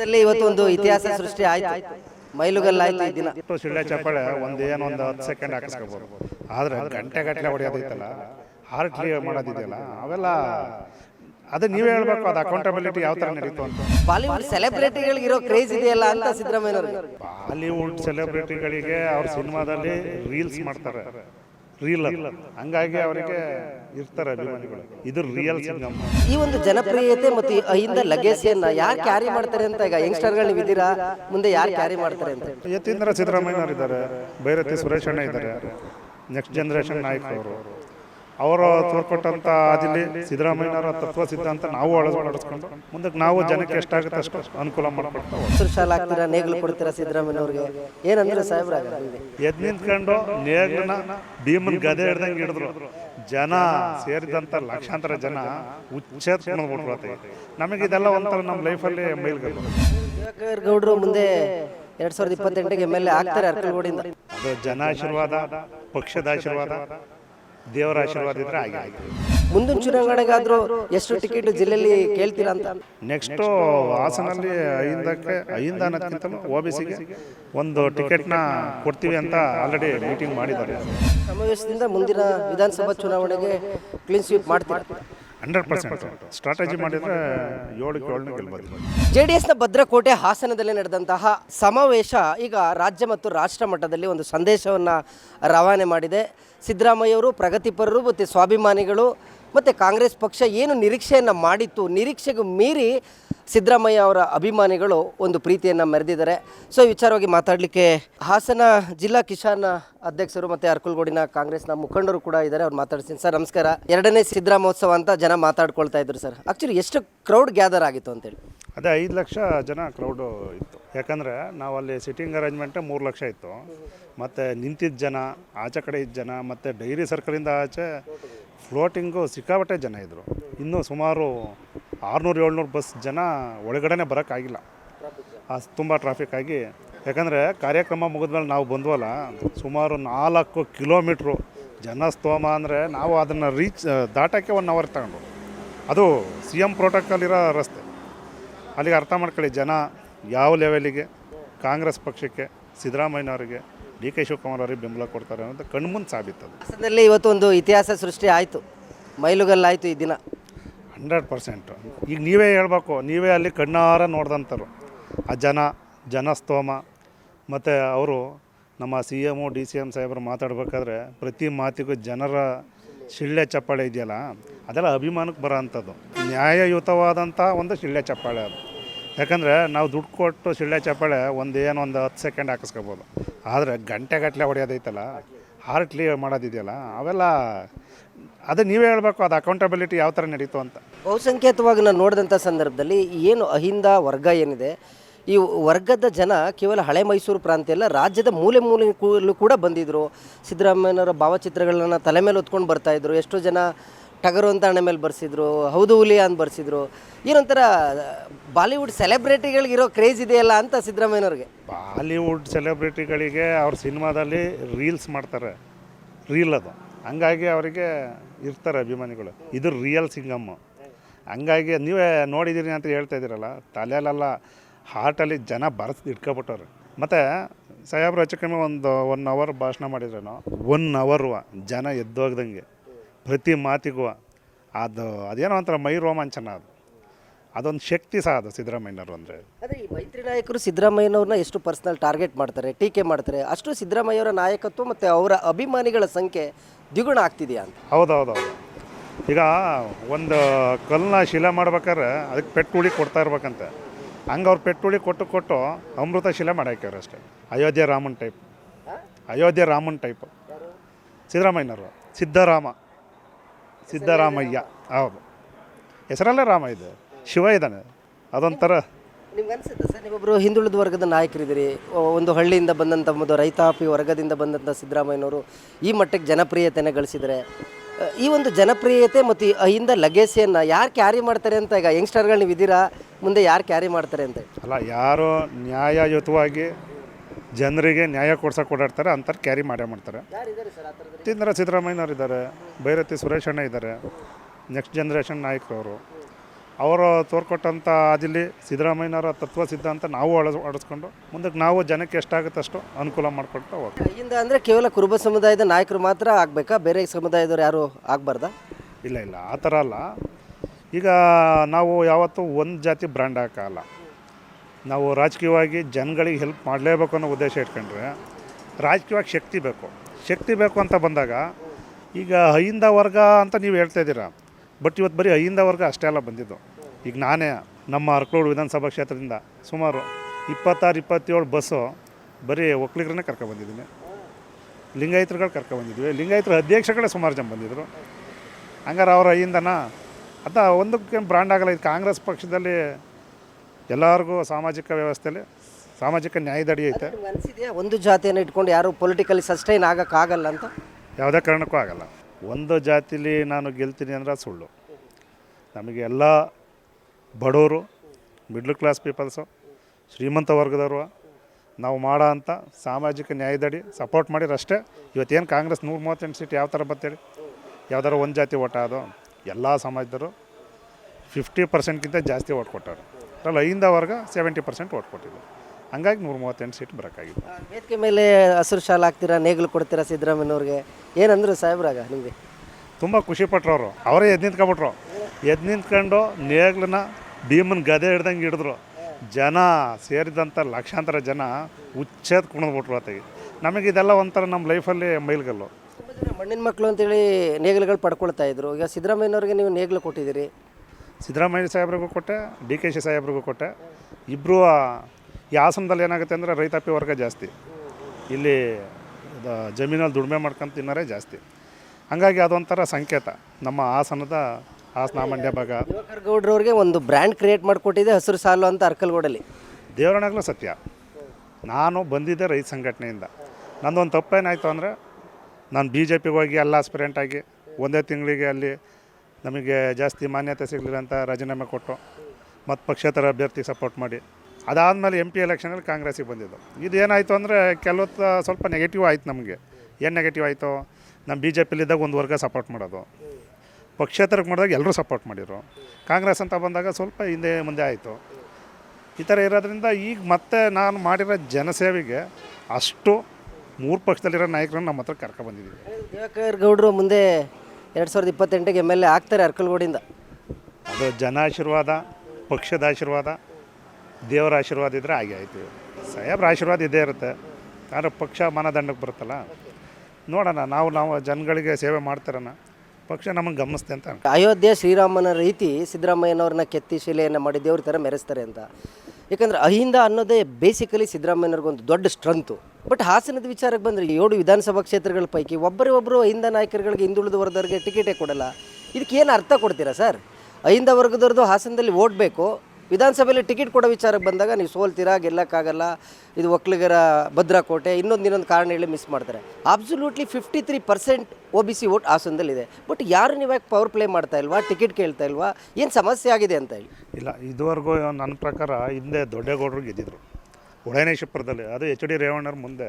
ಹಾಸನದಲ್ಲಿ ಇವತ್ತು ಒಂದು ಇತಿಹಾಸ ಸೃಷ್ಟಿ ಆಯ್ತು. ಮೈಲುಗಲ್ಲಾಯ್ತು ಈ ದಿನ. ಇಟ್ಟು ಸಿಳ್ಳೆ ಚಪ್ಪಾಳೆ ಒಂದು ಏನು ಒಂದು ಹತ್ತು ಸೆಕೆಂಡ್ ಹಾಕಿಸ್ಕೋಬೋದು. ಆದರೆ ಗಂಟೆ ಗಟ್ಟಲೆ ಹೊಡೆಯೋದೈತಲ್ಲ ಹಾರ್ಟ್ ಕ್ಲಿಯರ್ ಮಾಡೋದಿದೆಯಲ್ಲ ಅವೆಲ್ಲ ಅದು ನೀವೇ ಹೇಳ್ಬೇಕು ಅದು ಅಕೌಂಟಬಿಲಿಟಿ ಯಾವ ಥರ ನಡೀತು ಅಂತ. ಬಾಲಿವುಡ್ ಸೆಲೆಬ್ರಿಟಿಗಳಿಗೆ ಇರೋ ಕ್ರೇಜ್ ಇದೆಯಲ್ಲ ಅಂತ ಸಿದ್ದರಾಮಯ್ಯ ಬಾಲಿವುಡ್ ಸೆಲೆಬ್ರಿಟಿಗಳಿಗೆ ಅವ್ರ ಸಿನಿಮಾದಲ್ಲಿ ರೀಲ್ಸ್ ಮಾಡ್ತಾರೆ. ರೀಲ್ ಹಂಗಾಗಿ ಅವರಿಗೆ ಇರ್ತಾರೆ ಅಭಿಮಾನಿಗಳು. ಇದು ರಿಯಲ್ ಸಿಂಗಮ್ ಈ ಒಂದು ಜನಪ್ರಿಯತೆ ಮತ್ತು ಅಹಿಂದ ಲಗೇಸಿಯನ್ನ ಯಾರು ಕ್ಯಾರಿ ಮಾಡ್ತಾರೆ ಅಂತ ಈಗ ಯಂಗ್ಸ್ಟರ್ಗಳು ನೀವು ಇದ್ದೀರಾ? ಮುಂದೆ ಯಾರು ಕ್ಯಾರಿ ಮಾಡ್ತಾರೆ ಅಂತ? ಯತೀಂದ್ರ ಸಿದ್ದರಾಮಯ್ಯನವರು ಇದ್ದಾರೆ ಭೈರತಿ ಸುರೇಶ್ ಅಣ್ಣ ಇದ್ದಾರೆ ನೆಕ್ಸ್ಟ್ ಜನ್ರೇಷನ್ ನಾಯಕರು. ಅವರು ತೋರ್ಕೊಟ್ಟಂತ ಆದಿಲಿ ಸಿದ್ದರಾಮಯ್ಯನವರ ತತ್ವ ಸಿದ್ಧಾಂತ ನಾವು ಅಳವಡಿಸ್ಕೊಂಡು ಮುಂದಕ್ಕೆ ನಾವು ಜನಕ್ಕೆ ಎಷ್ಟಾಗುತ್ತೆ ಅಷ್ಟು ಅನುಕೂಲ ಮಾಡ್ಕೊಡ್ತಾ ಹಸಿರು ಶಾಲೆ ಹಾಕ್ತೀರಾ ನೇಗ್ಲು ಕೊಡ್ತೀರಾ ಸಿದ್ದರಾಮಯ್ಯನವ್ರಿಗೆ? ಏನಂದ್ರೆ ಸಾಹೇಬ್ರ ಎದ್ ನಿಂತ್ಕೊಂಡು ನೇಗ್ಲನ್ನ ಭೀಮನ್ ಗದೆ ಹಿಡ್ದಂಗೆ ಹಿಡಿದ್ರು. ಜನ ಸೇರಿದಂತ ಲಕ್ಷಾಂತರ ಜನ ಉಚ್ಚೇತ್ಕೊಂಡ್ಬಿಟ್ರು ನಮಗೆ ಇದೆಲ್ಲ ಒಂಥರ ನಮ್ಮ ಲೈಫಲ್ಲಿ ಮೈಲ್ಗಲ್ಲು ಗೌಡ್ರು ಮುಂದೆ ಎರಡ್ ಸಾವಿರದ ಇಪ್ಪತ್ತೆಂಟಿಗೆ ಎಂ ಎಲ್ ಎ ಆಗ್ತಾರೆ ಅರ್ಕಲ್ಗೋಡಿಂದ. ಅದು ಜನ ಆಶೀರ್ವಾದ ಪಕ್ಷದ ಆಶೀರ್ವಾದ ದೇವರ ಆಶೀರ್ವಾದ ಆಯ್ತು. ಮುಂದಿನ ಚುನಾವಣೆಗಾದ್ರೂ ಎಷ್ಟು ಟಿಕೆಟ್ ಜಿಲ್ಲೆಯಲ್ಲಿ ಕೇಳ್ತೀರಾ ಅಂತ? ನೆಕ್ಸ್ಟು ಹಾಸನಲ್ಲಿ ಐದಕ್ಕೆ ಐದು ಅನ್ನೋದಕ್ಕಿಂತಲೂ ಒ ಬಿ ಸಿಗೆ ಒಂದು ಟಿಕೆಟ್ನ ಕೊಡ್ತೀವಿ ಅಂತ ಆಲ್ರೆಡಿ ಮೀಟಿಂಗ್ ಮಾಡಿದ್ದಾರೆ. ಸಮಾವೇಶದಿಂದ ಮುಂದಿನ ವಿಧಾನಸಭಾ ಚುನಾವಣೆಗೆ ಕ್ಲೀನ್ ಸ್ವೀಪ್ ಮಾಡ್ತೀರಾ? Hundred percent. ಸ್ಟ್ರಾಟಜಿ ಮಾಡಿದ್ರೆ ಏಳಕ್ಕೆ ಗೆಲ್ಬೋದು. ಜೆಡಿಎಸ್ನ ಭದ್ರಕೋಟೆ ಹಾಸನದಲ್ಲಿ ನಡೆದಂತಹ ಸಮಾವೇಶ ಈಗ ರಾಜ್ಯ ಮತ್ತು ರಾಷ್ಟ್ರ ಮಟ್ಟದಲ್ಲಿ ಒಂದು ಸಂದೇಶವನ್ನು ರವಾನೆ ಮಾಡಿದೆ. ಸಿದ್ದರಾಮಯ್ಯವರು ಪ್ರಗತಿಪರರು ಮತ್ತು ಸ್ವಾಭಿಮಾನಿಗಳು ಮತ್ತು ಕಾಂಗ್ರೆಸ್ ಪಕ್ಷ ಏನು ನಿರೀಕ್ಷೆಯನ್ನು ಮಾಡಿತ್ತು, ನಿರೀಕ್ಷೆಗೂ ಮೀರಿ ಸಿದ್ದರಾಮಯ್ಯ ಅವರ ಅಭಿಮಾನಿಗಳು ಒಂದು ಪ್ರೀತಿಯನ್ನು ಮೆರೆದಿದ್ದಾರೆ. ಸೊ ವಿಚಾರವಾಗಿ ಮಾತಾಡಲಿಕ್ಕೆ ಹಾಸನ ಜಿಲ್ಲಾ ಕಿಸಾನ್ ಅಧ್ಯಕ್ಷರು ಮತ್ತು ಅರ್ಕಲ್ಗೋಡಿನ ಕಾಂಗ್ರೆಸ್ನ ಮುಖಂಡರು ಕೂಡ ಇದ್ದಾರೆ, ಅವ್ರು ಮಾತಾಡ್ತೀನಿ ಸರ್ ನಮಸ್ಕಾರ. ಎರಡನೇ ಸಿದ್ದರಾಮೋತ್ಸವ ಅಂತ ಜನ ಮಾತಾಡ್ಕೊಳ್ತಾ ಇದ್ರು ಸರ್ ಆ್ಯಕ್ಚುಲಿ ಎಷ್ಟು ಕ್ರೌಡ್ ಗ್ಯಾದರ್ ಆಗಿತ್ತು ಅಂತೇಳಿ ಅದೇ, ಐದು ಲಕ್ಷ ಜನ ಕ್ರೌಡು ಇತ್ತು. ಯಾಕಂದರೆ ನಾವು ಅಲ್ಲಿ ಸಿಟ್ಟಿಂಗ್ ಅರೇಂಜ್ಮೆಂಟೇ ಮೂರು ಲಕ್ಷ ಇತ್ತು. ಮತ್ತು ನಿಂತಿದ್ದ ಜನ, ಆಚೆ ಕಡೆ ಇದ್ದ ಜನ, ಮತ್ತು ಡೈರಿ ಸರ್ಕಲಿಂದ ಆಚೆ ಫ್ಲೋಟಿಂಗು ಸಿಕ್ಕಾಪಟ್ಟೆ ಜನ ಇದ್ದರು ಇನ್ನೂ ಸುಮಾರು ಆರುನೂರು, ಏಳ್ನೂರು ಬಸ್ ಜನ ಒಳಗಡೆನೆ ಬರೋಕ್ಕಾಗಿಲ್ಲ. ತುಂಬ ಟ್ರಾಫಿಕ್ ಆಗಿ. ಯಾಕಂದರೆ ಕಾರ್ಯಕ್ರಮ ಮುಗಿದ್ಮೇಲೆ ನಾವು ಬಂದ್ವಲ್ಲ, ಸುಮಾರು ನಾಲ್ಕು ಕಿಲೋಮೀಟ್ರು ಜನಸ್ತೋಮ ಅಂದರೆ ನಾವು ಅದನ್ನು ರೀಚ್ ದಾಟೋಕ್ಕೆ ಒನ್ ಅವರ್ ತಗೊಂಡು ಅದು ಸಿ ಎಂ ಪ್ರೋಟೋಕಾಲ್ ಇರೋ ರಸ್ತೆ. ಅಲ್ಲಿಗೆ ಅರ್ಥ ಮಾಡ್ಕೊಳ್ಳಿ ಜನ ಯಾವ ಲೆವೆಲಿಗೆ ಕಾಂಗ್ರೆಸ್ ಪಕ್ಷಕ್ಕೆ, ಸಿದ್ದರಾಮಯ್ಯನವರಿಗೆ ಡಿ ಕೆ ಶಿವಕುಮಾರ್ ಅವರಿಗೆ ಬೆಂಬಲ ಕೊಡ್ತಾರೆ ಅನ್ನೋದು ಕಣ್ಮುಂದೆ ಸಾಬೀತದು. ಹಾಸನದಲ್ಲಿ ಇವತ್ತು ಒಂದು ಇತಿಹಾಸ ಸೃಷ್ಟಿ ಆಯಿತು. ಮೈಲುಗಲ್ಲಾಯಿತು ಈ ದಿನ. Hundred percent. ಈಗ ನೀವೇ ಹೇಳ್ಬೇಕು ನೀವೇ ಅಲ್ಲಿ ಕಣ್ಣಾರ ನೋಡ್ದಂಥರು ಆ ಜನ ಜನಸ್ತೋಮ. ಮತ್ತು ಅವರು ನಮ್ಮ C M D C M ಸಾಹೇಬರು ಮಾತಾಡ್ಬೇಕಾದ್ರೆ ಪ್ರತಿ ಮಾತಿಗೂ ಜನರ ಶಿಳ್ಳೆ ಚಪ್ಪಾಳೆ ಇದೆಯಲ್ಲ ಅದೆಲ್ಲ ಅಭಿಮಾನಕ್ಕೆ ಬರೋ ಅಂಥದ್ದು ನ್ಯಾಯಯುತವಾದಂಥ ಒಂದು ಶಿಳ್ಳೆ ಚಪ್ಪಾಳೆ ಅದು. ಯಾಕಂದರೆ ನಾವು ದುಡ್ಡು ಕೊಟ್ಟು ಶಿಳ್ಳೆ ಚಪ್ಪಾಳೆ ಒಂದು ಏನು ಒಂದು ಹತ್ತು ಸೆಕೆಂಡ್ ಹಾಕಿಸ್ಕೋಬೋದು. ಆದರೆ ಗಂಟೆಗಟ್ಟಲೆ ಹೊಡೆಯೋದೈತಲ್ಲ ಹಾರ್ಟ್ ಕ್ಲಿಯರ್ ಮಾಡೋದಿದೆಯಲ್ಲ, ಅವೆಲ್ಲ, ಅದು ನೀವೇ ಹೇಳಬೇಕು, ಅದು ಅಕೌಂಟಬಿಲಿಟಿ ಯಾವ ಥರ ನಡೀತು ಅಂತ. ಬಹುಸಂಖ್ಯಾತವಾಗಿ ನಾನು ನೋಡಿದಂಥ ಸಂದರ್ಭದಲ್ಲಿ ಏನು ಅಹಿಂದ ವರ್ಗ ಏನಿದೆ, ಈ ವರ್ಗದ ಜನ ಕೇವಲ ಹಳೆ ಮೈಸೂರು ಪ್ರಾಂತ್ಯ ಅಲ್ಲ, ರಾಜ್ಯದ ಮೂಲೆ ಮೂಲೆಯಲ್ಲೂ ಕೂಡ ಬಂದಿದ್ದರು ಸಿದ್ದರಾಮಯ್ಯನವರ ಭಾವಚಿತ್ರಗಳನ್ನ ತಲೆ ಮೇಲೆ ಹೊತ್ಕೊಂಡು ಬರ್ತಾಯಿದ್ರು ಎಷ್ಟೋ ಜನ ಟಗರು ಅಂತ ಅಣ್ಣ ಮೇಲೆ ಬರ್ಸಿದ್ರು, ಹೌದು ಹುಲಿ ಅಂತ ಬರ್ಸಿದ್ರು. ಏನೊಂಥರ, ಬಾಲಿವುಡ್ ಸೆಲೆಬ್ರಿಟಿಗಳಿಗೆ ಇರೋ ಕ್ರೇಜ್ ಇದೆಯಲ್ಲ ಅಂತ ಸಿದ್ದರಾಮಯ್ಯನವ್ರಿಗೆ? ಬಾಲಿವುಡ್ ಸೆಲೆಬ್ರಿಟಿಗಳಿಗೆ ಅವ್ರ ಸಿನಿಮಾದಲ್ಲಿ ರೀಲ್ಸ್ ಮಾಡ್ತಾರೆ. ರೀಲ್ ಅದು. ಹಂಗಾಗಿ ಅವರಿಗೆ ಇರ್ತಾರೆ ಅಭಿಮಾನಿಗಳು. ಇದು ರಿಯಲ್ ಸಿಂಗಮ್ಮು ಹಂಗಾಗಿ ನೀವೇ ನೋಡಿದ್ದೀರಿ ಅಂತ ಹೇಳ್ತಾ ಇದ್ದೀರಲ್ಲ, ತಲೆಯಲ್ಲೆಲ್ಲ ಹಾರ್ಟಲ್ಲಿ ಜನ ಬರ್ಸ್, ಇಟ್ಕೊಬಿಟ್ಟವ್ರೆ. ಮತ್ತು ಸಾಹೇಬ್ರು ಹೆಚ್ಚು ಕಮ್ಮಿ ಒಂದು ಒನ್ ಅವರ್ ಭಾಷಣ ಮಾಡಿದ್ರೇನೋ? ಒನ್ ಅವರು ಜನ ಎದ್ದೋಗ್ದಂಗೆ. ಪ್ರತಿ ಮಾತಿಗೂ ಅದು ಅದೇನೋ ಒಂಥರ ಮೈ ರೋಮಾಂಚನ ಅದು. ಅದೊಂದು ಶಕ್ತಿ ಸಹ ಅದು ಸಿದ್ದರಾಮಯ್ಯನವರು ಅಂದರೆ. ಅದೇ ಈ ಮೈತ್ರಿ ನಾಯಕರು ಸಿದ್ದರಾಮಯ್ಯನವ್ರನ್ನ ಎಷ್ಟು ಪರ್ಸನಲ್ ಟಾರ್ಗೆಟ್ ಮಾಡ್ತಾರೆ ಟೀಕೆ ಮಾಡ್ತಾರೆ ಅಷ್ಟು ಸಿದ್ದರಾಮಯ್ಯವರ ನಾಯಕತ್ವ ಮತ್ತು ಅವರ ಅಭಿಮಾನಿಗಳ ಸಂಖ್ಯೆ ದ್ವಿಗುಣ ಆಗ್ತಿದೆಯಾ ಅಂತ? ಹೌದು ಈಗ ಒಂದು ಕಲ್ಲನ್ನ ಶಿಲೆ ಮಾಡ್ಬೇಕಾದ್ರೆ ಅದಕ್ಕೆ ಪೆಟ್ಟುಳಿ ಕೊಡ್ತಾ ಇರ್ಬೇಕಂತೆ. ಹಂಗೆ ಅವ್ರು ಪೆಟ್ಟುಳಿ ಕೊಟ್ಟು ಕೊಟ್ಟು ಅಮೃತ ಶಿಲೆ ಮಾಡಾಕ್ಯವ್ರು ಅಷ್ಟೇ. ಅಯೋಧ್ಯೆ ರಾಮನ್ ಟೈಪ್ ಅಯೋಧ್ಯೆ ರಾಮನ್ ಟೈಪ್ ಸಿದ್ದರಾಮಯ್ಯನವರು. ಸಿದ್ದರಾಮ. ಸಿದ್ದರಾಮಯ್ಯ. ಹೌದು. ಹೆಸರಲ್ಲೇ ರಾಮ ಇದೆ. ಶಿವ ಇದ್ದಾನೆ. ಅದೊಂಥರ. ನಿಮ್ಗೆ ಅನಿಸುತ್ತೆ ಸರ್ ನೀವೊಬ್ಬರು ಹಿಂದುಳಿದ ವರ್ಗದ ನಾಯಕರಿದ್ದೀರಿ. ಒಂದು ಹಳ್ಳಿಯಿಂದ ಬಂದಂಥ ಒಂದು ರೈತಾಪಿ ವರ್ಗದಿಂದ ಬಂದಂಥ ಸಿದ್ದರಾಮಯ್ಯನವರು ಈ ಮಟ್ಟಕ್ಕೆ ಜನಪ್ರಿಯತೆಯನ್ನು ಗಳಿಸಿದರೆ ಈ ಒಂದು ಜನಪ್ರಿಯತೆ ಮತ್ತು ಅಹಿಂದ ಲಗೇಸಿಯನ್ನು ಯಾರು ಕ್ಯಾರಿ ಮಾಡ್ತಾರೆ ಅಂತ ಈಗ ಯಂಗ್ಸ್ಟರ್ಗಳು ನೀವು ಇದ್ದೀರಾ ಮುಂದೆ ಯಾರು ಕ್ಯಾರಿ ಮಾಡ್ತಾರೆ ಅಂತ ಅಲ್ಲ ಯಾರು ನ್ಯಾಯಯುತವಾಗಿ ಜನರಿಗೆ ನ್ಯಾಯ ಕೊಡ್ಸೋಕೆ ಓಡಾಡ್ತಾರೆ ಅಂಥವ್ರು ಕ್ಯಾರಿ ಮಾಡೇ ಮಾಡ್ತಾರೆ. ತಿಂದ್ರ ಸಿದ್ದರಾಮಯ್ಯನವ್ರು ಇದ್ದಾರೆ ಭೈರತಿ ಸುರೇಶ್ ಅಣ್ಣ ಇದ್ದಾರೆ ನೆಕ್ಸ್ಟ್ ಜನ್ರೇಷನ್ ನಾಯಕರು ಅವರು ಅವರು ತೋರ್ಕೊಟ್ಟಂಥ ಅದಿಲ್ಲಿ ಸಿದ್ದರಾಮಯ್ಯನವರ ತತ್ವ ಸಿದ್ಧಾಂತ ನಾವು ಅಳಸ್ ಅಳಿಸ್ಕೊಂಡು ಮುಂದಕ್ಕೆ ನಾವು ಜನಕ್ಕೆ ಎಷ್ಟಾಗುತ್ತೆ ಅಷ್ಟು ಅನುಕೂಲ ಮಾಡಿಕೊಡ್ತಾ ಹೋಗ್ತೀವಿ ಇಂದ ಅಂದರೆ ಕೇವಲ ಕುರುಬ ಸಮುದಾಯದ ನಾಯಕರು ಮಾತ್ರ ಆಗಬೇಕಾ? ಬೇರೆ ಸಮುದಾಯದವರು ಯಾರು ಆಗಬಾರ್ದಾ? ಇಲ್ಲ ಇಲ್ಲ ಆ ಥರ ಅಲ್ಲ. ಈಗ ನಾವು ಯಾವತ್ತೂ ಒಂದು ಜಾತಿ ಬ್ರ್ಯಾಂಡ್ ಹಾಕಲ್ಲ. ನಾವು ರಾಜಕೀಯವಾಗಿ ಜನಗಳಿಗೆ ಹೆಲ್ಪ್ ಮಾಡಲೇಬೇಕು ಅನ್ನೋ ಉದ್ದೇಶ ಇಟ್ಕೊಂಡ್ರೆ ರಾಜಕೀಯವಾಗಿ ಶಕ್ತಿ ಬೇಕು. ಶಕ್ತಿ ಬೇಕು ಅಂತ ಬಂದಾಗ ಈಗ ಅಹಿಂದ ವರ್ಗ ಅಂತ ನೀವು ಹೇಳ್ತಾ ಇದ್ದೀರಾ ಬಟ್ ಇವತ್ತು ಬರೀ ಅಹಿಂದ ವರ್ಗ ಅಷ್ಟೇ ಅಲ್ಲ ಬಂದಿದ್ದು. ಈಗ ನಾನೇ ನಮ್ಮ ಅರ್ಕಲೂರು ವಿಧಾನಸಭಾ ಕ್ಷೇತ್ರದಿಂದ ಸುಮಾರು ಇಪ್ಪತ್ತಾರು, ಇಪ್ಪತ್ತೇಳು ಬಸ್ಸು ಬರೀ ಒಕ್ಕಲಿಗರನ್ನೇ ಕರ್ಕೊಬಂದಿದ್ದೀನಿ ಲಿಂಗಾಯತರುಗಳು ಕರ್ಕೊಬಂದಿದ್ವಿ ಲಿಂಗಾಯತರ ಅಧ್ಯಕ್ಷಗಳೇ ಸುಮಾರು ಜನ ಬಂದಿದ್ದರು ಹಂಗಾರೆ ಅವರ ಅಹಿಂದನ, ಅದ ಒಂದಕ್ಕೆ ಬ್ರ್ಯಾಂಡ್ ಆಗಲ್ಲ. ಇದು ಕಾಂಗ್ರೆಸ್ ಪಕ್ಷದಲ್ಲಿ ಎಲ್ಲರಿಗೂ ಸಾಮಾಜಿಕ ವ್ಯವಸ್ಥೆಯಲ್ಲಿ ಸಾಮಾಜಿಕ ನ್ಯಾಯದಡಿ ಐತೆ. ಅನಿಸಿದೆಯಾ ಒಂದು ಜಾತಿಯನ್ನು ಇಟ್ಕೊಂಡು ಯಾರು ಪೊಲಿಟಿಕಲಿ ಸಸ್ಟೈನ್ ಆಗೋಕ್ಕಾಗಲ್ಲ ಅಂತ? ಯಾವುದೇ ಕಾರಣಕ್ಕೂ ಆಗಲ್ಲ. ಒಂದು ಜಾತಿಲಿ ನಾನು ಗೆಲ್ತೀನಿ ಅಂದ್ರೆ ಸುಳ್ಳು. ನಮಗೆ ಎಲ್ಲ ಬಡವರು ಮಿಡ್ಲ್ ಕ್ಲಾಸ್ ಪೀಪಲ್ಸು ಶ್ರೀಮಂತ ವರ್ಗದವರು ನಾವು ಮಾಡೋ ಅಂತ ಸಾಮಾಜಿಕ ನ್ಯಾಯದಡಿ ಸಪೋರ್ಟ್ ಮಾಡಿರಷ್ಟೇ ಅಷ್ಟೇ. ಇವತ್ತೇನು ಕಾಂಗ್ರೆಸ್ ನೂರ ಮೂವತ್ತೆಂಟು ಸೀಟ್ ಯಾವ ಥರ ಬರ್ತೇಳಿ ಯಾವ್ದಾರು ಒಂದು ಜಾತಿ ಓಟ ಅದು ಎಲ್ಲ ಸಮಾಜದವರು ಫಿಫ್ಟಿ ಪರ್ಸೆಂಟ್ಗಿಂತ ಜಾಸ್ತಿ ಓಟ್ ಕೊಟ್ಟಾರೆ ಅದ್ರಲ್ಲಿ ಐದಿಂದ ವರ್ಗ ಸೆವೆಂಟಿ ಪರ್ಸೆಂಟ್ ಓಟ್ ಕೊಟ್ಟಿದ್ರು ಹಂಗಾಗಿ ನೂರ ಮೂವತ್ತೆಂಟು ಸೀಟ್ ಬರೋಕ್ಕಾಗಿತ್ತು ವೇದಿಕೆ ಮೇಲೆ ಹಸಿರು ಶಾಲೆ ಹಾಕ್ತೀರಾ ನೇಗಿಲು ಕೊಡ್ತೀರಾ ಸಿದ್ದರಾಮಯ್ಯನವ್ರಿಗೆ? ಏನಂದ್ರು ಸಾಹೇಬ್ರಾಗ ನಿಮಗೆ? ತುಂಬ ಖುಷಿ ಪಟ್ರು ಅವರು ಅವರೇ ಎದ್ದು ನಿಂತ್ಕೊಂಬಿಟ್ರು ಎದ್ದು ನಿಂತ್ಕೊಂಡು ನೇಗ್ಲನ್ನ ಭೀಮನ ಗದೆ ಹಿಡ್ದಂಗೆ ಹಿಡಿದ್ರು. ಜನ ಸೇರಿದಂಥ ಲಕ್ಷಾಂತರ ಜನ ಉಚ್ಚೇದ್ ಕುಣಿದ್ಬಿಟ್ರು ಆತಗೆ ನಮಗೆ ಇದೆಲ್ಲ ಒಂಥರ ನಮ್ಮ ಲೈಫಲ್ಲಿ ಮೈಲ್ಗಲ್ಲು. ಮಣ್ಣಿನ ಮಕ್ಕಳು ಅಂತೇಳಿ ನೇಗಿಲುಗಳು ಪಡ್ಕೊಳ್ತಾ ಇದ್ರು. ಈಗ ಸಿದ್ದರಾಮಯ್ಯನವ್ರಿಗೆ ನೀವು ನೇಗಿಲು ಕೊಟ್ಟಿದ್ದೀರಿ. ಸಿದ್ದರಾಮಯ್ಯ ಸಾಹೇಬ್ರಿಗೂ ಕೊಟ್ಟೆ ಡಿ ಕೆ ಶಿ ಸಾಹೇಬ್ರಿಗೂ ಕೊಟ್ಟೆ. ಇಬ್ಬರು ಈ ಆಸನದಲ್ಲಿ ಏನಾಗುತ್ತೆ ಅಂದರೆ ರೈತಾಪಿ ವರ್ಗ ಜಾಸ್ತಿ. ಇಲ್ಲಿ ಜಮೀನಲ್ಲಿ ದುಡಿಮೆ ಮಾಡ್ಕೊಂಡು ತಿನ್ನೋರೇ ಜಾಸ್ತಿ. ಹಾಗಾಗಿ ಅದೊಂಥರ ಸಂಕೇತ. ನಮ್ಮ ಆಸನದ ಹಾಸನ ಮಂಡ್ಯ ಭಾಗ. ಗೌಡ್ರವ್ರಿಗೆ ಒಂದು ಬ್ರ್ಯಾಂಡ್ ಕ್ರಿಯೇಟ್ ಮಾಡಿಕೊಟ್ಟಿದೆ ಹಸಿರು ಸಾಲು ಅಂತ ಅರ್ಕಲ್ಗೋಡಲ್ಲಿ. ದೇವರಣಾಗಲೂ ಸತ್ಯ. ನಾನು ಬಂದಿದ್ದೆ ರೈತ ಸಂಘಟನೆಯಿಂದ. ನಂದೊಂದು ತಪ್ಪೇನಾಯಿತು ಅಂದರೆ ನಾನು ಬಿ ಜೆ ಪಿಗೆ ಹೋಗಿ ಎಲ್ಲ ಆಸ್ಪಿರೆಂಟ್ ಆಗಿ ಒಂದೇ ತಿಂಗಳಿಗೆ ಅಲ್ಲಿ ನಮಗೆ ಜಾಸ್ತಿ ಮಾನ್ಯತೆ ಸಿಗಲಿಲ್ಲ ಅಂತ ರಾಜೀನಾಮೆ ಕೊಟ್ಟು ಮತ್ತು ಪಕ್ಷೇತರ ಅಭ್ಯರ್ಥಿ ಸಪೋರ್ಟ್ ಮಾಡಿ. ಅದಾದಮೇಲೆ ಎಂ ಪಿ ಎಲೆಕ್ಷನಲ್ಲಿ ಕಾಂಗ್ರೆಸ್ಸಿಗೆ ಬಂದಿದ್ದು. ಇದು ಏನಾಯಿತು ಅಂದರೆ ಕೆಲವತ್ತು ಸ್ವಲ್ಪ ನೆಗೆಟಿವ್ ಆಯ್ತು ನಮಗೆ. ಏನು ನೆಗೆಟಿವ್ ಆಯಿತು? ನಮ್ಮ ಬಿ ಜೆ ಪಿಲಿದ್ದಾಗ ಒಂದು ವರ್ಗ ಸಪೋರ್ಟ್ ಮಾಡೋದು. ಪಕ್ಷೇತರಕ್ಕೆ ಮಾಡಿದಾಗ ಎಲ್ಲರೂ ಸಪೋರ್ಟ್ ಮಾಡಿದರು. ಕಾಂಗ್ರೆಸ್ ಅಂತ ಬಂದಾಗ ಸ್ವಲ್ಪ ಹಿಂದೆ ಮುಂದೆ ಆಯಿತು. ಈ ಥರ ಇರೋದ್ರಿಂದ ಈಗ ಮತ್ತೆ ನಾನು ಮಾಡಿರೋ ಜನಸೇವೆಗೆ ಅಷ್ಟು ಮೂರು ಪಕ್ಷದಲ್ಲಿರೋ ನಾಯಕರನ್ನು ನಮ್ಮ ಹತ್ರ ಕರ್ಕೊಬಂದಿದ್ದೀವಿ ದಿವಾಕರ್ ಗೌಡರು ಮುಂದೆ ಎರಡು ಸಾವಿರದ ಇಪ್ಪತ್ತೆಂಟಿಗೆ ಎಂ ಎಲ್ ಎ ಆಗ್ತಾರೆ ಅರ್ಕಲ್ಗೋಡಿಂದ. ಅದು ಜನ ಆಶೀರ್ವಾದ ಪಕ್ಷದ ಆಶೀರ್ವಾದ ದೇವರ ಆಶೀರ್ವಾದ ಇದ್ದರೆ ಹಾಗೆ ಆಯಿತು ಸಾಹೇಬ್ರ ಆಶೀರ್ವಾದ ಇದ್ದೇ ಇರುತ್ತೆ. ಆದರೆ ಪಕ್ಷ ಮಾನದಂಡಕ್ಕೆ ಬರುತ್ತಲ್ಲ? ನೋಡೋಣ ನಾವು ನಾವು ಜನಗಳಿಗೆ ಸೇವೆ ಮಾಡ್ತಾರಣ. ಪಕ್ಷ ನಮಗೆ ಗಮನಿಸ್ತೆ ಅಂತ ಅಯೋಧ್ಯೆ ಶ್ರೀರಾಮನ ರೀತಿ ಸಿದ್ದರಾಮಯ್ಯನವ್ರನ್ನ ಕೆತ್ತಿ ಶಿಲೆಯನ್ನು ಮಾಡಿ ದೇವ್ರ ಥರ ಮೆರೆಸ್ತಾರೆ ಅಂತ. ಯಾಕಂದ್ರೆ ಅಹಿಂದ ಅನ್ನೋದೇ ಬೇಸಿಕಲಿ ಸಿದ್ದರಾಮಯ್ಯನವ್ರಿಗೊಂದು ದೊಡ್ಡ ಸ್ಟ್ರೆಂತು ಬಟ್ ಹಾಸನದ ವಿಚಾರಕ್ಕೆ ಬಂದರೆ ಏಳು ವಿಧಾನಸಭಾ ಕ್ಷೇತ್ರಗಳ ಪೈಕಿ ಒಬ್ಬರೇ ಒಬ್ಬರು ಅಹಿಂದ ನಾಯಕರುಗಳಿಗೆ ಹಿಂದುಳಿದ ವರ್ಗದವರಿಗೆ ಟಿಕೆಟೇ ಕೊಡಲ್ಲ. ಇದಕ್ಕೆ ಏನು ಅರ್ಥ ಕೊಡ್ತೀರಾ ಸರ್? ಅಹಿಂದ ವರ್ಗದವ್ರದ್ದು ಹಾಸನದಲ್ಲಿ ಓಡಬೇಕು ಬೇಕು. ವಿಧಾನಸಭೆಯಲ್ಲಿ ಟಿಕೆಟ್ ಕೊಡೋ ವಿಚಾರಕ್ಕೆ ಬಂದಾಗ ನೀವು ಸೋಲ್ತೀರಾ, ಗೆಲ್ಲಕ್ಕಾಗಲ್ಲ? ಇದು ಒಕ್ಕಲಿಗರ ಭದ್ರಕೋಟೆ, ಇನ್ನೊಂದು ಇನ್ನೊಂದು ಕಾರಣ ಹೇಳಿ ಮಿಸ್ ಮಾಡ್ತಾರೆ. Absolutely fifty three percent O B C vote ಹಾಸನದಲ್ಲಿದೆ but ಯಾರು ನೀವು ಯಾಕೆ ಪವರ್ ಪ್ಲೇ ಮಾಡ್ತಾ ಇಲ್ವಾ, ಟಿಕೆಟ್ ಕೇಳ್ತಾ ಇಲ್ವಾ, ಏನು ಸಮಸ್ಯೆ ಆಗಿದೆ ಅಂತ ಹೇಳಿ? ಇಲ್ಲ, ಇದುವರೆಗೂ ನನ್ನ ಪ್ರಕಾರ ಹಿಂದೆ ದೊಡ್ಡೇಗೌಡರು ಗೆದ್ದಿದ್ರು. ಒಳನೇಶ್ವರದಲ್ಲಿ ಅದು ಎಚ್ ಡಿ ರೇವಣ್ಣರ ಮುಂದೆ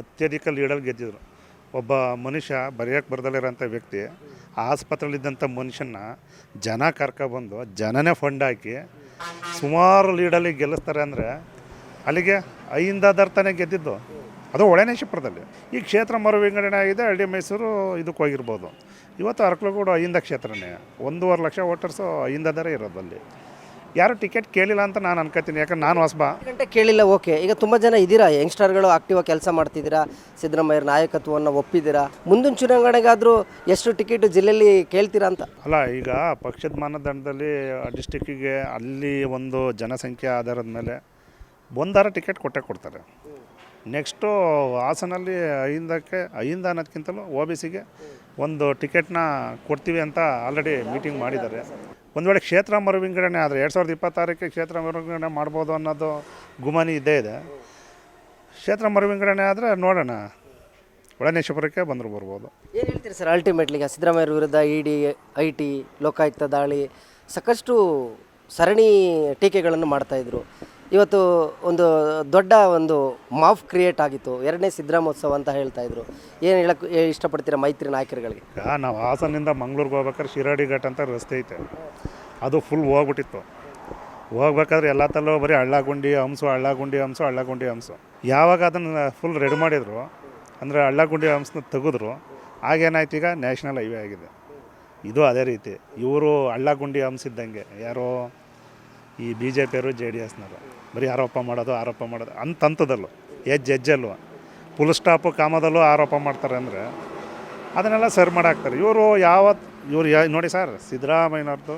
ಅತ್ಯಧಿಕ ಲೀಡಲ್ಲಿ ಗೆದ್ದಿದ್ರು. ಒಬ್ಬ ಮನುಷ್ಯ ಬರೆಯೋಕ್ಕೆ ಬರ್ದಲ್ಲಿರೋಂಥ ವ್ಯಕ್ತಿ, ಆಸ್ಪತ್ರೆಯಲ್ಲಿದ್ದಂಥ ಮನುಷ್ಯನ ಜನ ಕರ್ಕೊಬಂದು, ಜನನೇ ಫಂಡ್ ಹಾಕಿ ಸುಮಾರು ಲೀಡಲ್ಲಿ ಗೆಲ್ಲಿಸ್ತಾರೆ ಅಂದರೆ ಅಲ್ಲಿಗೆ ಐಂದಾದರ್ ತಾನೇ ಗೆದ್ದಿದ್ದು. ಅದು ಒಳನೇಶ್ವರದಲ್ಲಿ ಈ ಕ್ಷೇತ್ರ ಮರು ವಿಂಗಡಣೆ ಆಗಿದೆ ಹಳ್ಳಿ ಮೈಸೂರು ಇದಕ್ಕೆ ಹೋಗಿರ್ಬೋದು. ಇವತ್ತು ಅರಕಲಗೂಡು ಐಂದ ಕ್ಷೇತ್ರನೇ. ಒಂದೂವರೆ ಲಕ್ಷ ವೋಟರ್ಸು ಐಂದದರೇ ಇರೋದು ಅಲ್ಲಿ. ಯಾರು ಟಿಕೆಟ್ ಕೇಳಿಲ್ಲ ಅಂತ ನಾನು ಅನ್ಕೋತೀನಿ ಯಾಕಂದ್ರೆ ನಾನು ಹೊಸಬ. ಗಂಟೆ ಕೇಳಿಲ್ಲ ಓಕೆ. ಈಗ ತುಂಬ ಜನ ಇದ್ದೀರಾ? ಯಂಗ್ಸ್ಟರ್ಗಳು ಆಕ್ಟಿವ್ ಕೆಲಸ ಮಾಡ್ತಿದ್ದೀರಾ? ಸಿದ್ದರಾಮಯ್ಯ ನಾಯಕತ್ವವನ್ನು ಒಪ್ಪಿದ್ದೀರಾ? ಮುಂದಿನ ಚುನಾವಣೆಗಾದರೂ ಎಷ್ಟು ಟಿಕೆಟ್ ಜಿಲ್ಲೆಯಲ್ಲಿ ಕೇಳ್ತೀರಾ ಅಂತ? ಅಲ್ಲ ಈಗ ಪಕ್ಷದ ಮಾನದಂಡದಲ್ಲಿ ಡಿಸ್ಟಿಕ್ಕಿಗೆ ಅಲ್ಲಿ ಒಂದು ಜನಸಂಖ್ಯೆ ಆಧಾರದ ಮೇಲೆ ಒಂದಾರ ಟಿಕೆಟ್ ಕೊಟ್ಟೆ ಕೊಡ್ತಾರೆ. ನೆಕ್ಸ್ಟು ಹಾಸನಲ್ಲಿ ಐಂದಕ್ಕೆ ಐದ ಅನ್ನೋದಕ್ಕಿಂತಲೂ ಒ ಬಿ ಸಿಗೆ ಒಂದು ಟಿಕೆಟ್ನ ಕೊಡ್ತೀವಿ ಅಂತ ಆಲ್ರೆಡಿ ಮೀಟಿಂಗ್ ಮಾಡಿದ್ದಾರೆ. ಒಂದು ವೇಳೆ ಕ್ಷೇತ್ರ ಮರುವಿಂಗಡಣೆ ಆದರೆ ಎರಡು ಸಾವಿರದ ಇಪ್ಪತ್ತಾರಕ್ಕೆ ಕ್ಷೇತ್ರ ಮರುವಿಂಗಡಣೆ ಮಾಡ್ಬೋದು ಅನ್ನೋದು ಗುಮಾನಿ ಇದ್ದೇ ಇದೆ. ಕ್ಷೇತ್ರ ಮರು ವಿಂಗಡಣೆ ಆದರೆ ನೋಡೋಣ. ಒಳನೇಶ್ವರಕ್ಕೆ ಬಂದರು ಬರ್ಬೋದು. ಏನು ಹೇಳ್ತೀರಿ ಸರ್ ಅಲ್ಟಿಮೇಟ್ಲಿ ಈಗ ಸಿದ್ದರಾಮಯ್ಯರ ವಿರುದ್ಧ E D I T Lokayukta ದಾಳಿ, ಸಾಕಷ್ಟು ಸರಣಿ ಟೀಕೆಗಳನ್ನು ಮಾಡ್ತಾಯಿದ್ರು ಇವತ್ತು ಒಂದು ದೊಡ್ಡ ಒಂದು ಮಾಫ್ ಕ್ರಿಯೇಟ್ ಆಗಿತ್ತು. ಎರಡನೇ ಸಿದ್ದರಾಮೋತ್ಸವ ಅಂತ ಹೇಳ್ತಾ ಇದ್ರು. ಏನು ಹೇಳಕ್ಕೆ ಇಷ್ಟಪಡ್ತೀರಾ ಮೈತ್ರಿ ನಾಯಕರುಗಳಿಗೆ ನಾವು ಹಾಸನಿಂದ ಮಂಗ್ಳೂರಿಗೆ ಹೋಗ್ಬೇಕಾದ್ರೆ ಶಿರಾಡಿ ಘಾಟ್ ಅಂತ ರಸ್ತೆ ಐತೆ. ಅದು ಫುಲ್ ಹೋಗ್ಬಿಟ್ಟಿತ್ತು. ಹೋಗ್ಬೇಕಾದ್ರೆ ಎಲ್ಲ ತಲ್ಲೂ ಬರೀ ಹಳ್ಳಗುಂಡಿ ಹಂಸು ಹಳ್ಳಗುಂಡಿ ಹಂಸು ಹಳ್ಳಗುಂಡಿ ಹಂಸು. ಯಾವಾಗ ಅದನ್ನು ಫುಲ್ ರೆಡಿ ಮಾಡಿದ್ರು, ಅಂದರೆ ಹಳ್ಳಗುಂಡಿ ಹಂಸನ ತೆಗೆದ್ರು ಆಗೇನಾಯ್ತು ಈಗ ನ್ಯಾಷನಲ್ ಹೈವೇ ಆಗಿದೆ. ಇದು ಅದೇ ರೀತಿ. ಇವರು ಹಳ್ಳಗುಂಡಿ ಹಂಸಿದ್ದಂಗೆ ಯಾರೋ ಈ ಬಿ ಜೆ ಪಿಯವರು ಜೆ ಡಿ ಎಸ್ನವರು ಬರೀ ಆರೋಪ ಮಾಡೋದು ಆರೋಪ ಮಾಡೋದು. ಅಂತಂಥದಲ್ಲೂ ಹೆಜ್ಜೆ ಹೆಜ್ಜೆಲ್ಲೂ ಫುಲ್ ಸ್ಟಾಪು ಕಾಮದಲ್ಲೂ ಆರೋಪ ಮಾಡ್ತಾರೆ ಅಂದರೆ ಅದನ್ನೆಲ್ಲ ಸರಿ ಮಾಡಾಕ್ತಾರೆ. ಇವರು ಯಾವತ್ತು ಇವ್ರು ನೋಡಿ ಸರ್ ಸಿದ್ದರಾಮಯ್ಯನವ್ರದ್ದು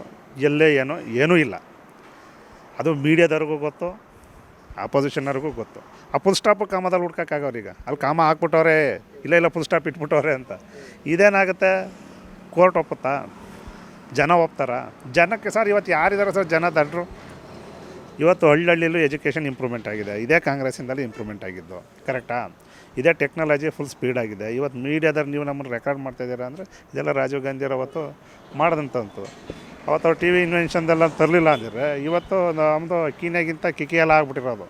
ಎಲ್ಲೇ ಏನೋ ಏನೂ ಇಲ್ಲ. ಅದು ಮೀಡಿಯಾದವ್ರಿಗೂ ಗೊತ್ತು ಆಪೋಸಿಷನ್ನವ್ರಿಗೂ ಗೊತ್ತು. ಆ ಫುಲ್ ಸ್ಟಾಪು ಕಾಮದಲ್ಲಿ ಹುಡ್ಕೋಕ್ಕಾಗವ್ರು ಈಗ. ಅಲ್ಲಿ ಕಾಮ ಹಾಕ್ಬಿಟ್ಟವ್ರೆ, ಇಲ್ಲ ಇಲ್ಲ ಫುಲ್ ಸ್ಟಾಪ್ ಇಟ್ಬಿಟ್ಟವ್ರೆ ಅಂತ. ಇದೇನಾಗುತ್ತೆ? ಕೋರ್ಟ್ ಒಪ್ಪುತ್ತಾ? ಜನ ಒಪ್ತಾರ? ಜನಕ್ಕೆ ಸರ್, ಇವತ್ತು ಯಾರಿದ್ದಾರೆ ಸರ್? ಜನ ದಡ್ರು? ಇವತ್ತು ಹಳ್ಳಹಳ್ಳಿಲೂ ಎಜುಕೇಷನ್ ಇಂಪ್ರೂವ್ಮೆಂಟ್ ಆಗಿದೆ. ಇದೇ ಕಾಂಗ್ರೆಸ್ಸಿಂದಲೇ ಇಂಪ್ರೂವ್ಮೆಂಟ್ ಆಗಿದ್ದು. ಕರೆಕ್ಟಾ? ಇದೇ ಟೆಕ್ನಾಲಜಿ ಫುಲ್ ಸ್ಪೀಡ್ ಆಗಿದೆ. ಇವತ್ತು ಮೀಡಿಯಾದಲ್ಲಿ ನೀವು ನಮ್ಮನ್ನು ರೆಕಾರ್ಡ್ ಮಾಡ್ತಾ ಮಾಡ್ತಾಯಿದ್ದೀರಾ ಅಂದರೆ ಇದೆಲ್ಲ ರಾಜೀವ್ ಗಾಂಧಿಯವರು ಅವತ್ತು ಮಾಡಿದಂಥದ್ದು ಅವತ್ತು ಅವ್ರು ಟಿ ವಿ ಇನ್ವೆನ್ಷನ್ದೆಲ್ಲ ತರಲಿಲ್ಲ ಅಂದರೆ ಇವತ್ತು ನಮ್ಮದು ಅಕ್ಕಿನಾಗಿಂತ ಕಿಕಿಯೆಲ್ಲ ಆಗ್ಬಿಟ್ಟಿರೋದು.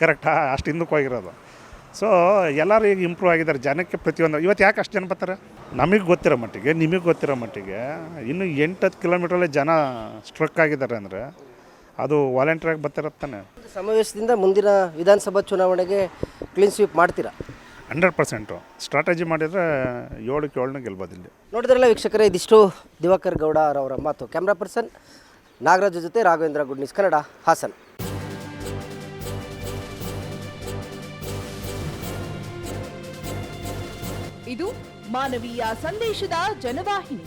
ಕರೆಕ್ಟಾ? ಅಷ್ಟು ಹಿಂದಕ್ಕೆ ಹೋಗಿರೋದು. ಸೊ ಎಲ್ಲರೂ ಈಗ ಇಂಪ್ರೂವ್ ಆಗಿದ್ದಾರೆ. ಜನಕ್ಕೆ ಪ್ರತಿಯೊಂದು. ಇವತ್ತು ಯಾಕೆ ಅಷ್ಟು ಜನ ಬರ್ತಾರೆ? ನಮಗೆ ಗೊತ್ತಿರೋ ಮಟ್ಟಿಗೆ, ನಿಮಗೆ ಗೊತ್ತಿರೋ ಮಟ್ಟಿಗೆ ಇನ್ನು ಎಂಟತ್ತು ಕಿಲೋಮೀಟ್ರಲ್ಲೇ ಜನ ಸ್ಟ್ರಕ್ ಆಗಿದ್ದಾರೆ ಅಂದರೆ ಅದು ವಾಲಂಟ್ರಿಯಾಗಿ ಬರ್ತಿರತ್ತಾನೆ ಸಮಾವೇಶದಿಂದ ಮುಂದಿನ ವಿಧಾನಸಭಾ ಚುನಾವಣೆಗೆ ಕ್ಲೀನ್ ಸ್ವೀಪ್ ಮಾಡ್ತೀರಾ? ಹಂಡ್ರೆಡ್ ಪರ್ಸೆಂಟು ಸ್ಟ್ರಾಟಜಿ ಮಾಡಿದರೆ ಏಳಕ್ಕೆ ಏಳನ್ನ ಗೆಲ್ಬೋದು ಇಲ್ಲಿ. ನೋಡಿದ್ರಲ್ಲ ವೀಕ್ಷಕರೇ ಇದಿಷ್ಟು ದಿವಾಕರ್ ಗೌಡ ಅವರ ಮಾತು. ಕ್ಯಾಮ್ರಾ ಪರ್ಸನ್ ನಾಗರಾಜ್ ಜೊತೆ ರಾಘವೇಂದ್ರ ಗುಡ್ ನ್ಯೂಸ್ ಕನ್ನಡ ಹಾಸನ್. ಇದು ಮಾನವೀಯ ಸಂದೇಶದ ಜನವಾಹಿನಿ.